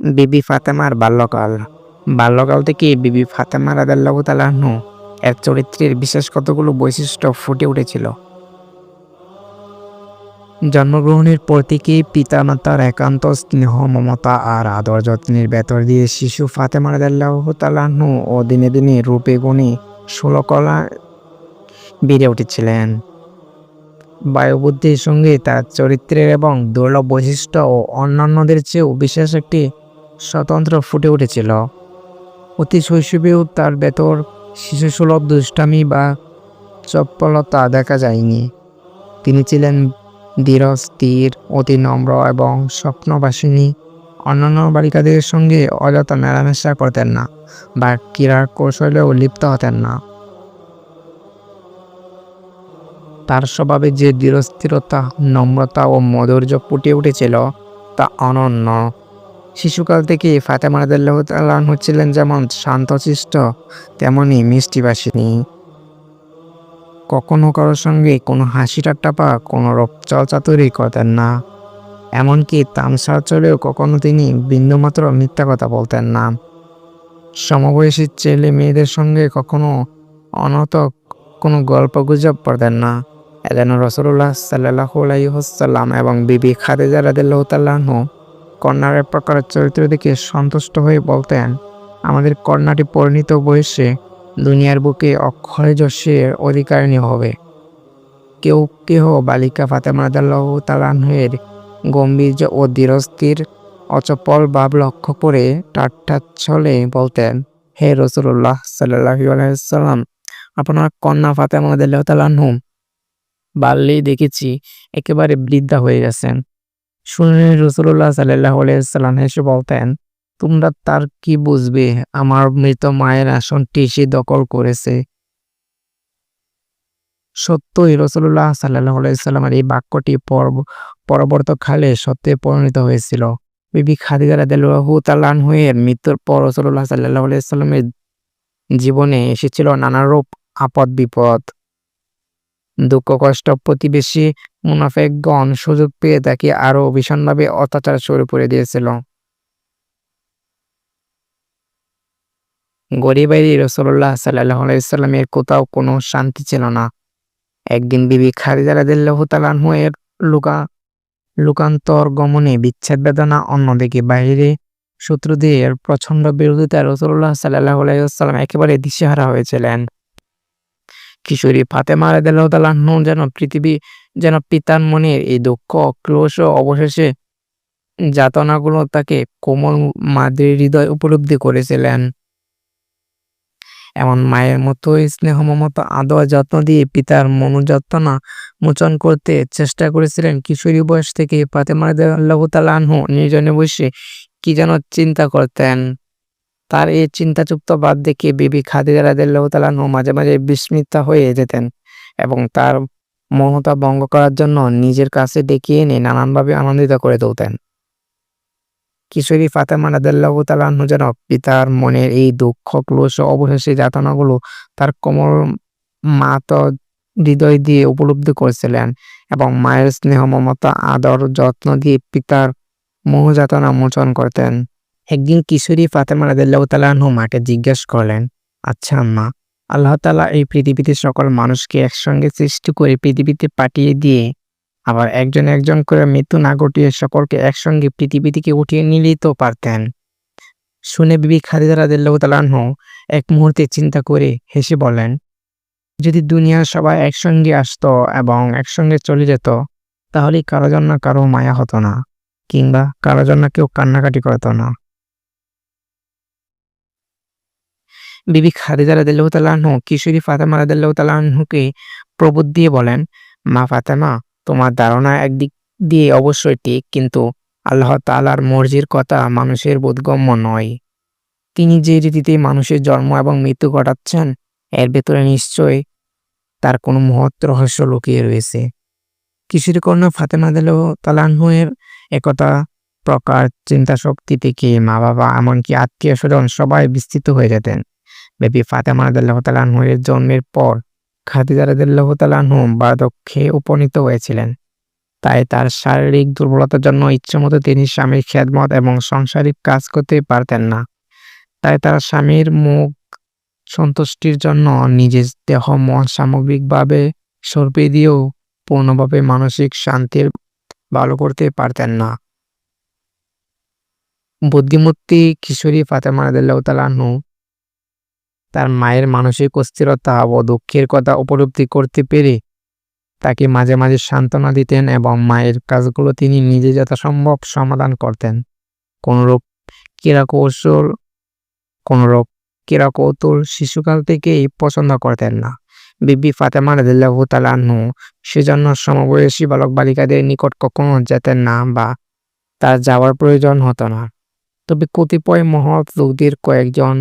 বিবি ফাতেমার বাল্যকাল। বাল্যকাল থেকে বিবি ফাতেমা রাদাল্লাহ তালাহনু এর চরিত্রের বিশেষ কতগুলো বৈশিষ্ট্য ফুটে উঠেছিল? জন্মগ্রহণের পর থেকেই পিতামাতার একান্ত স্নেহ, মমতা আর আদর যত্নের ভেতর দিয়ে শিশু ফাতেমা রাদাল্লাহ তালাহনু ও দিনে দিনে রূপে গুণে ষোলকলা বেড়ে উঠেছিলেন। বায়ুবুদ্ধির সঙ্গে তার চরিত্রের এবং দুর্লভ বৈশিষ্ট্য ও অন্যান্যদের চেয়েও বিশেষ একটি স্বতন্ত্র ফুটে উঠেছিল। অতি শৈশবেও তার ভেতর শিশুসুলভ দুষ্টামি বা চপ্পলতা দেখা যায়নি। তিনি ছিলেন ধীর, স্থির, অতি নম্র এবং স্বপ্নবাসিনী। অন্যান্য বালিকাদের সঙ্গে অযথা মেলামেশা করতেন না বা ক্রীড়ার কৌশলেও লিপ্ত হতেন না। তার স্বভাবে যে দৃঢ়স্থিরতা নম্রতা ও মধুর্য ফুটে উঠেছিল তা অনন্য। শিশুকাল থেকে ফাতেমা রাদিয়াল্লাহু তাআলা আনহু ছিলেন যেমন শান্তশিষ্ট তেমনই মিষ্টিবাসিনী। কখনো কারোর সঙ্গে কোনো হাসি বা কোনো চলচাতুরি করতেন না। এমনকি তামসার চলেও কখনো তিনি বিন্দুমাত্র মিথ্যা কথা বলতেন না। সমবয়সী ছেলে মেয়েদের সঙ্গে কখনো অনত কোনো গল্প গুজব পড়তেন না। এলেন রসুল্লাহ সাল্লাহ আলাইহসাল্লাম এবং বিবি খাদিজা রাদিল্লাহ তাল্লাহ্ন কন্যার এক প্রকার চরিত্র দেখে সন্তুষ্ট হয়ে বলতেন, আমাদের কন্যাটি পরিণত বয়সে দুনিয়ার বুকে অক্ষয় যশের অধিকারিণী হবে। কেউ কেহ বালিকা ফাতেমা রাদিল্লাহ তাল্লাহের গম্ভীর্য ও দৃঢ়স্থির অচপল ভাব লক্ষ্য করে টাট্টা ছলে বলতেন, হে রসুল্লাহ সাল্লাহ আলাইসাল্লাম আপনার কন্যা ফাতেমা রাদিল্লাহ তাল্লাহ বাল্যেই দেখেছি, একেবারে বৃদ্ধা হয়ে গেছেন। শুনে রসুল্লাহ সাল্লাহ আলাইসাল্লাম হেসে বলতেন, তোমরা তার কি বুঝবে? আমার মৃত মায়ের আসনটি সে দখল করেছে। সত্যই রসুল্লাহ সাল্লাহ আলাইসাল্লামের এই বাক্যটি পরবর্তীকালে সত্যে পরিণত হয়েছিল। বিবি খাদিজা রাদিয়াল্লাহু তাআলা এর মৃত্যুর পর রসুল্লাহ সাল্লাহ আলাইসাল্লামের জীবনে এসেছিল নানারূপ আপদ বিপদ দুঃখ, কষ্ট, প্রতিবেশী মুনাফেকগণ সুযোগ পেয়ে তাকে আরও ভীষণভাবে অত্যাচার শুরু করে দিয়েছিল। গরিবাইরি রসল্লাহ সাল্লাহ কোথাও কোনো শান্তি ছিল না। একদিন বিবি খারিজা রাদিল্লাহু এর লুকা, লুকান্তর গমনে বিচ্ছেদ বেদনা অন্যদিকে বাইরে শত্রুদের প্রচণ্ড বিরোধিতা রসুল্লাহ সাল্লাহ আলাইসাল্লাম একেবারে দিশেহারা হয়েছিলেন। কিশোরী ফাতেমা রাদিয়াল্লাহু যেন পৃথিবী, যেন পিতার মনের এই দুঃখ, ক্রোশ অবশেষে যাতনাগুলো তাকে কোমল মাদের হৃদয় উপলব্ধি করেছিলেন। এমন মায়ের মতো স্নেহ মমতা আদর যত্ন দিয়ে পিতার মনোযত্না মোচন করতে চেষ্টা করেছিলেন কিশোরী বয়স থেকে ফাতেমা রাদিয়াল্লাহু তাআলা আনহু। নির্জনে বসে কি যেন চিন্তা করতেন। তার এই চিন্তাযুক্ত বাদ দেখে বিবি খাদিজা রাদিয়াল্লাহু তাআলা মাঝে মাঝে বিস্মিত হয়ে যেতেন এবং তার মমতা ভঙ্গ করার জন্য নিজের কাছে ডেকে এনে নানানভাবে আনন্দিত করে তুলতেন। কিশোরী ফাতেমা তাআলা যেন পিতার মনের এই দুঃখ, ক্লোশ অবশেষে যাতনাগুলো তার কোমল মাত হৃদয় দিয়ে উপলব্ধি করেছিলেন এবং মায়ের স্নেহ, মমতা, আদর, যত্ন দিয়ে পিতার মোহযাতনা মোচন করতেন। একদিন কিশোরী ফাতেমা তাআলা মাকে জিজ্ঞেস করলেন আচ্ছা আম্মা, আল্লাহ তালা এই পৃথিবীতে সকল মানুষকে একসঙ্গে সৃষ্টি করে পৃথিবীতে পাঠিয়ে দিয়ে আবার একজন একজন করে মৃত্যু না ঘটিয়ে সকলকে একসঙ্গে পৃথিবী থেকে উঠিয়ে নিলেই তো পারতেন। শুনে বিবি খাদিজা তাআলা এক মুহূর্তে চিন্তা করে হেসে বলেন, যদি দুনিয়ার সবাই একসঙ্গে আসতো এবং একসঙ্গে চলে যেত, তাহলে কারও জন্য কারও মায়া হতো না কিংবা কারও জন্য কেউ কান্নাকাটি করতো না। বিবি খাদিজা রাদিয়াল্লাহু তাআলা কিশোরী ফাতেমা রাদিয়াল্লাহু তাআলা আনহুকে প্রবোধ দিয়ে বলেন, মা ফাতেমা, তোমার ধারণা একদিক দিয়ে অবশ্যই ঠিক, কিন্তু আল্লাহ তাআলার মর্জির কথা মানুষের বোধগম্য নয়। তিনি যে রীতিতে মানুষের জন্ম এবং মৃত্যু ঘটাচ্ছেন, এর ভেতরে নিশ্চয় তার কোনো মহৎ রহস্য লুকিয়ে রয়েছে। কিশোরী কন্যা ফাতেমা দিলেও তালানহুয়ের একতা প্রকার চিন্তা শক্তি থেকে মা বাবা এমনকি আত্মীয় স্বজন সবাই বিস্তৃত হয়ে যেতেন। বেবি ফাতেমা রাদিয়াল্লাহু তাআলা জন্মের পর খাদিজা রাদিয়াল্লাহু তাআলা বার্ধক্যে উপনীত হয়েছিলেন। তাই তার শারীরিক দুর্বলতার জন্য ইচ্ছেমতো তিনি স্বামীর খেদমত এবং সাংসারিক কাজ করতে পারতেন না। তাই তার স্বামীর মুখ সন্তুষ্টির জন্য নিজের দেহ মন সামগ্রিকভাবে সর্পে দিয়েও পূর্ণভাবে মানসিক শান্তির ভালো করতে পারতেন না। বুদ্ধিমূর্তি কিশোরী ফাতেমা আনহু তার মায়ের মানসিক অস্থিরতা ও দুঃখের কথা উপলব্ধি করতে পেরে তাকে মাঝে মাঝে সান্ত্বনা দিতেন এবং মায়ের কাজগুলো তিনি নিজে যথাসম্ভব সমাধান করতেন। কোনরূপ ক্রীড়াকৌশল, কোনরূপ ক্রীড়াকৌতুল শিশুকাল থেকেই পছন্দ করতেন না। বিবি ফাতেমা রাদিয়াল্লাহু তাআলা সেজন্য সমবয়সী বালক বালিকাদের নিকট কখনো যেতেন না বা তার যাওয়ার প্রয়োজন হতো না। তবে কতিপয় মহৎ লোকদের কয়েকজন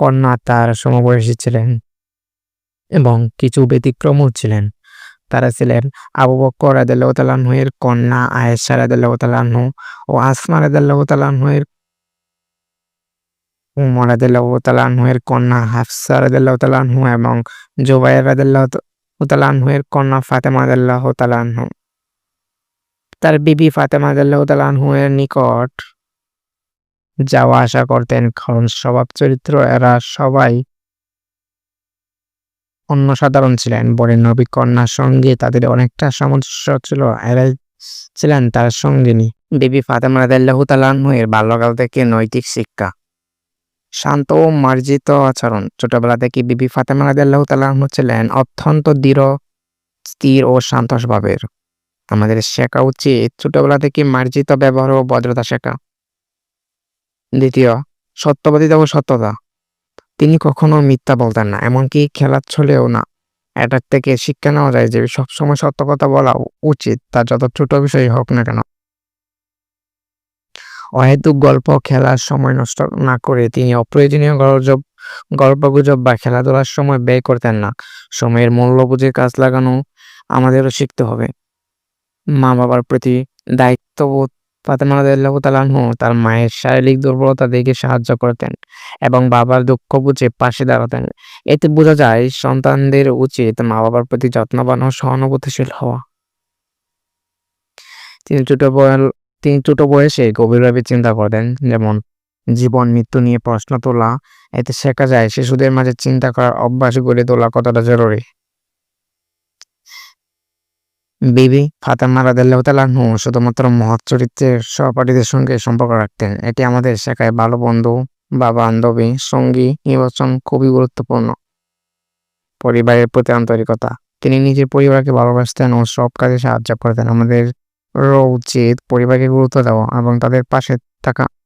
কন্যা তার সমবয়সী ছিলেন এবং কিছু ব্যতিক্রমও ছিলেন। তারা ছিলেন আবু বকর রাদিয়াল্লাহু তাআলা এর কন্যা, আয়েশা আনহু ও আসমা আনহু এর উমর আনহু এর কন্যা, হাফসা রাদিয়াল্লাহু তাআলা এবং তাআলা আনহু এর কন্যা ফাতেমা আনহু। তার বিবি ফাতেমা রাদিয়াল্লাহু তাআলা এর নিকট যাওয়া আসা করতেন। কারণ স্বভাব চরিত্র এরা সবাই অন্য সাধারণ ছিলেন। বরের নবী কন্যার সঙ্গে তাদের অনেকটা সামঞ্জস্য ছিল। এরাই ছিলেন তার সঙ্গিনী। বিবি ফাতেমা আনহু এর বাল্যকাল থেকে নৈতিক শিক্ষা। শান্ত ও মার্জিত আচরণ। ছোটবেলা থেকে বিবি ফাতেমা রাদিয়াল্লাহু তাআলা আনহু ছিলেন অত্যন্ত দৃঢ়, স্থির ও শান্ত স্বভাবের। আমাদের শেখা উচিত ছোটবেলা থেকে মার্জিত ব্যবহার ও ভদ্রতা শেখা। দ্বিতীয় সত্যবাদিতা ও সত্যতা। তিনি কখনো মিথ্যা বলতেন না, এমনকি খেলার ছলেও না। এটার থেকে শিক্ষা নেওয়া যায় যে, সবসময় সত্য কথা বলা উচিত, তা যত ছোট বিষয় হোক না কেন। অহেতুক গল্প খেলার সময় নষ্ট না করে তিনি অপ্রয়োজনীয় গল্প গল্পগুজব বা খেলাধুলার সময় ব্যয় করতেন না। সময়ের মূল্য বুঝে কাজ লাগানো আমাদেরও শিখতে হবে। মা বাবার প্রতি দায়িত্ববোধ ফাতেমা রাদিয়াল্লাহু তার মায়ের শারীরিক দুর্বলতা দেখে সাহায্য করতেন এবং বাবার দুঃখ বুঝে পাশে দাঁড়াতেন। এতে বোঝা যায় সন্তানদের উচিত মা বাবার প্রতি যত্নবান ও সহানুভূতিশীল হওয়া। তিনি ছোট তিনি ছোট বয়সে গভীরভাবে চিন্তা করতেন, যেমন জীবন, মৃত্যু নিয়ে প্রশ্ন তোলা। এতে শেখা যায় শিশুদের মাঝে চিন্তা করার অভ্যাস গড়ে তোলা কতটা জরুরি। বিবি, ফাতেমা রাদিয়াল্লাহু তাআলা আনহু শুধুমাত্র মহৎ চরিত্রের সহপাঠীদের সঙ্গে সম্পর্ক রাখতেন। এটি আমাদের শেখায় ভালো বন্ধু বা বান্ধবী, সঙ্গী, নির্বাচন খুবই গুরুত্বপূর্ণ। পরিবারের প্রতি আন্তরিকতা। তিনি নিজের পরিবারকে ভালোবাসতেন ও সব কাজে সাহায্য করতেন। আমাদের উচিত পরিবারকে গুরুত্ব দেওয়া এবং তাদের পাশে থাকা